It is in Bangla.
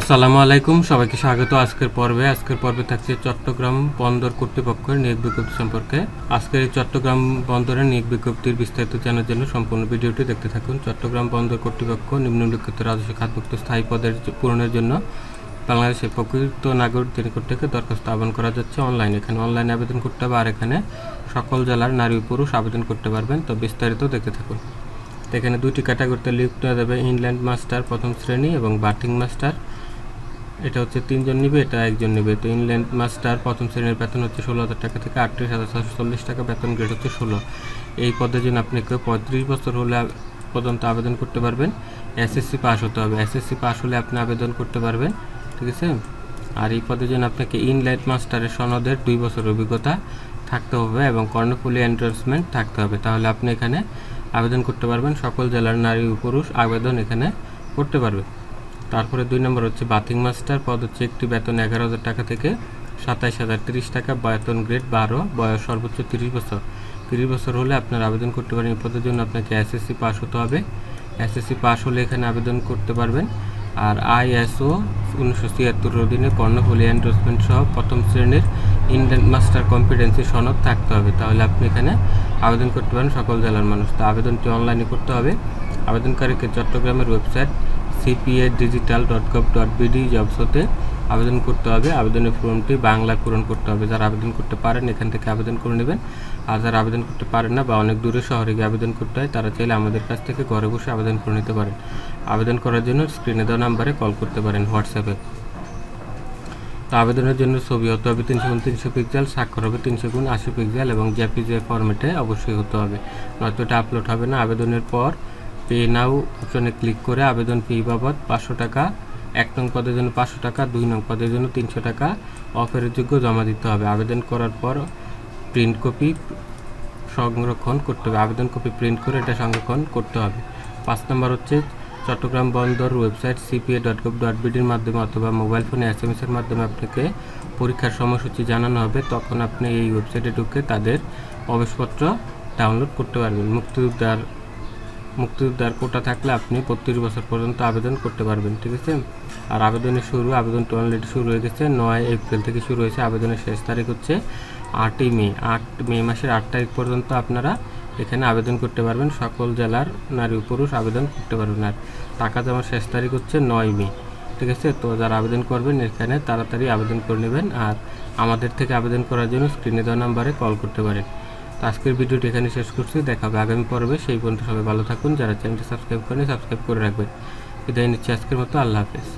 আসসালামু আলাইকুম, সবাইকে স্বাগত। আজকের পর্বে আজকের পর্বে থাকছে চট্টগ্রাম বন্দর কর্তৃপক্ষের নিয়োগ বিজ্ঞপ্তি সম্পর্কে। আজকের এই চট্টগ্রাম বন্দরের নিয়োগ বিজ্ঞপ্তির বিস্তারিত জানার জন্য সম্পূর্ণ ভিডিওটি দেখতে থাকুন। চট্টগ্রাম বন্দর কর্তৃপক্ষ নিম্নলিখিত রাজস্ব খাতভুক্ত স্থায়ী পদের পূরণের জন্য বাংলাদেশের প্রকৃত নাগরিকদের থেকে দরখাস্ত আহ্বান করা যাচ্ছে অনলাইন। এখানে অনলাইনে আবেদন করতে হবে আর এখানে সকল জেলার নারী পুরুষ আবেদন করতে পারবেন। তো বিস্তারিত দেখতে থাকুন। এখানে দুটি ক্যাটাগরিতে লিফট দেওয়া যাবে ইনল্যান্ড মাস্টার, প্রথম শ্রেণি এবং বার্থিং মাস্টার। এটা হচ্ছে তিনজন নিবে, এটা একজন নেবে। তো ইনল্যান্ড মাস্টার প্রথম শ্রেণির বেতন হচ্ছে ষোলো হাজার টাকা থেকে আটত্রিশ হাজার ছশো চল্লিশ টাকা, বেতন গ্রেড হচ্ছে ষোলো। এই পদের জন্য আপনি কেউ পঁয়ত্রিশ বছর হলে পর্যন্ত আবেদন করতে পারবেন। এসএসসি পাস হতে হবে। এসএসসি পাস হলে আপনি আবেদন করতে পারবেন, ঠিক আছে? আর এই পদের জন্য আপনাকে ইনলাইট মাস্টারের সনদের দুই বছর অভিজ্ঞতা থাকতে হবে এবং কর্ণফুলি এন্ডোর্সমেন্ট থাকতে হবে। তাহলে আপনি এখানে আবেদন করতে পারবেন। সকল জেলার নারী পুরুষ আবেদন এখানে করতে পারবে। তারপরে দুই নম্বর হচ্ছে বাথিং মাস্টার, পদ হচ্ছে একটি বেতন এগারো হাজার টাকা থেকে সাতাইশ হাজার তিরিশ টাকা, বেতন গ্রেড বারো, বয়স সর্বোচ্চ তিরিশ বছর। তিরিশ বছর হলে আপনার আবেদন করতে পারেন, এই পদের জন্য আপনাকে এসএসসি পাস হতে হবে। এসএসসি পাস হলে এখানে আবেদন করতে পারবেন। আর আইএসও উনিশশো ছিয়াত্তর অধীনে কর্ণফুলি এন্ডোর্সমেন্ট সহ প্রথম শ্রেণির ইন্ডিয়ান মাস্টার কম্পিটেন্সি সনদ থাকতে হবে। তাহলে আপনি এখানে আবেদন করতে পারেন সকল জেলার মানুষ। তো আবেদনটি অনলাইনে করতে হবে। আবেদনকারীকে চট্টগ্রামের website CPA digital dot gov dot BD জবসতে আবেদন করতে হবে। আবেদনের ফর্মটি বাংলায় পূরণ করতে হবে। যারা আবেদন করতে পারেন, এখান থেকে আবেদন করে নেবেন। আর যারা আবেদন করতে পারেন না বা অনেক দূরে শহরে গিয়ে আবেদন করতে হয়, তারা চাইলে আমাদের কাছ থেকে ঘরে বসে আবেদন করে নিতে পারেন। আবেদন করার জন্য স্ক্রিনে দেওয়া নাম্বারে কল করতে পারেন হোয়াটসঅ্যাপে তো আবেদনের জন্য ছবি হতে হবে তিনশো গুণ তিনশো পিক্সেল স্বাক্ষর হবে তিনশো গুণ আশি পিক্সেল এবং জেপিজে ফরম্যাটে অবশ্যই হতে হবে। নয়তো এটা আপলোড হবে না। আবেদনের পর পে নাও অপশনে ক্লিক করে আবেদন ফি বাবদ পাঁচশো টাকা, এক নং পদের জন্য পাঁচশো টাকা, দুই নং পদের জন্য তিনশো টাকা অফারের যোগ্য জমা দিতে হবে। আবেদন করার পর প্রিন্ট কপি সংরক্ষণ করতে হবে। আবেদন কপি প্রিন্ট করে এটা সংরক্ষণ করতে হবে। পাঁচ নম্বর হচ্ছে চট্টগ্রাম বন্দর website CPA dot gov dot বিডির মাধ্যমে অথবা মোবাইল ফোনে এস এম এর মাধ্যমে আপনাকে পরীক্ষার সময়সূচি জানানো হবে। তখন আপনি এই ওয়েবসাইটে ঢুকে তাদের প্রবেশপত্র ডাউনলোড করতে পারবেন। মুক্তিযোদ্ধার মুক্তিযোদ্ধার কোটা থাকলে আপনি বত্রিশ বছর পর্যন্ত আবেদন করতে পারবেন, ঠিক আছে? আর আবেদনের শুরু আবেদনটা অলরেডি শুরু হয়ে গেছে নয় এপ্রিল থেকে শুরু হয়েছে। আবেদনের শেষ তারিখ হচ্ছে আটই মে। আট মে মাসের আট তারিখ পর্যন্ত আপনারা এখানে আবেদন করতে পারবেন। সকল জেলার নারী পুরুষ আবেদন করতে পারবেন। আর টাকা জমার শেষ তারিখ হচ্ছে নয় মে, ঠিক আছে? তো যারা আবেদন করবেন এখানে তাড়াতাড়ি আবেদন করে নেবেন। আর আমাদের থেকে আবেদন করার জন্য স্ক্রিনে দেওয়া নাম্বারে কল করতে পারেন। তো আজকের ভিডিওটি এখানে শেষ করছি। দেখা হবে আগামী পর্বে। সেই পর্যন্ত সবাই ভালো থাকুন। যারা চ্যানেলটি সাবস্ক্রাইব করেন সাবস্ক্রাইব করে রাখবেন। বিদায় নিচ্ছি আজকের মতো। আল্লাহ হাফেজ।